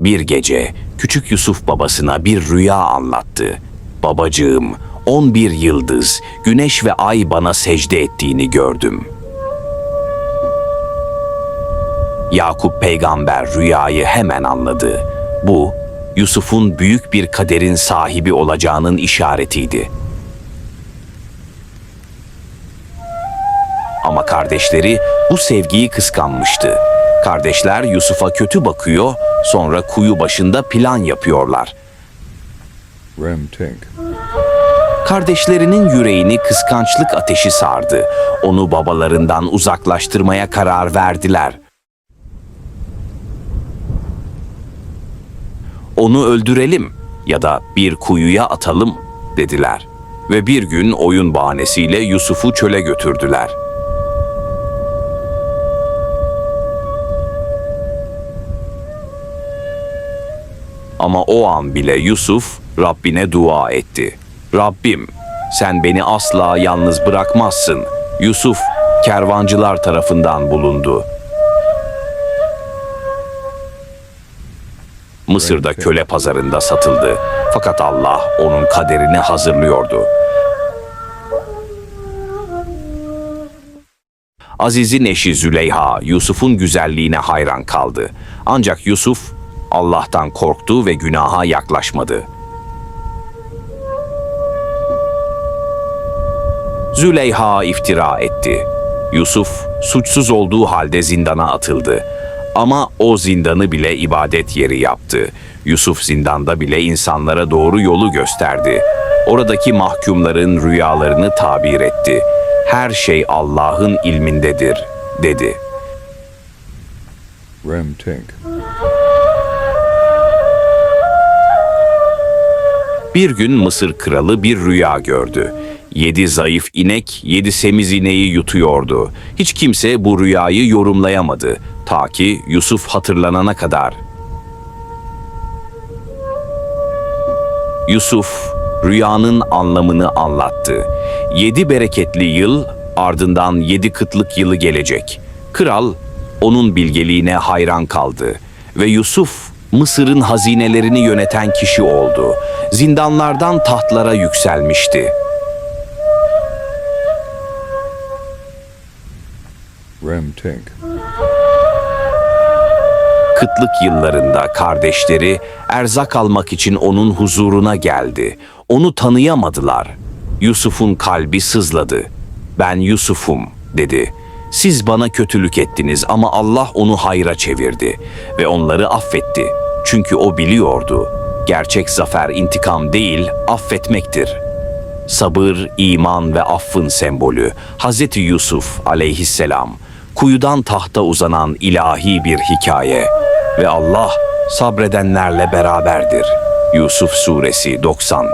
Bir gece küçük Yusuf babasına bir rüya anlattı. Babacığım, 11 yıldız, güneş ve ay bana secde ettiğini gördüm. Yakup peygamber rüyayı hemen anladı. Bu, Yusuf'un büyük bir kaderin sahibi olacağının işaretiydi. Ama kardeşleri bu sevgiyi kıskanmıştı. Kardeşler Yusuf'a kötü bakıyor, sonra kuyu başında plan yapıyorlar. Kardeşlerinin yüreğini kıskançlık ateşi sardı. Onu babalarından uzaklaştırmaya karar verdiler. Onu öldürelim ya da bir kuyuya atalım dediler. Ve bir gün oyun bahanesiyle Yusuf'u çöle götürdüler. Ama o an bile Yusuf Rabbine dua etti. Rabbim sen beni asla yalnız bırakmazsın. Yusuf kervancılar tarafından bulundu. Mısır'da köle pazarında satıldı. Fakat Allah onun kaderini hazırlıyordu. Aziz'in eşi Züleyha Yusuf'un güzelliğine hayran kaldı. Ancak Yusuf Allah'tan korktu ve günaha yaklaşmadı. Züleyha iftira etti. Yusuf suçsuz olduğu halde zindana atıldı. Ama o zindanı bile ibadet yeri yaptı. Yusuf zindanda bile insanlara doğru yolu gösterdi. Oradaki mahkumların rüyalarını tabir etti. Her şey Allah'ın ilmindedir, dedi. Rem Tink. Bir gün Mısır kralı bir rüya gördü. Yedi zayıf inek, yedi semiz ineği yutuyordu. Hiç kimse bu rüyayı yorumlayamadı. Ta ki Yusuf hatırlanana kadar. Yusuf, rüyanın anlamını anlattı. Yedi bereketli yıl, ardından yedi kıtlık yılı gelecek. Kral, onun bilgeliğine hayran kaldı. Ve Yusuf, Mısır'ın hazinelerini yöneten kişi oldu. Zindanlardan tahtlara yükselmişti. Rem Tink. Kıtlık yıllarında kardeşleri erzak almak için onun huzuruna geldi. Onu tanıyamadılar. Yusuf'un kalbi sızladı. Ben Yusuf'um dedi. Siz bana kötülük ettiniz ama Allah onu hayra çevirdi ve onları affetti. Çünkü o biliyordu. Gerçek zafer intikam değil, affetmektir. Sabır, iman ve affın sembolü Hazreti Yusuf aleyhisselam kuyudan tahta uzanan ilahi bir hikaye ve Allah sabredenlerle beraberdir. Yusuf Suresi 90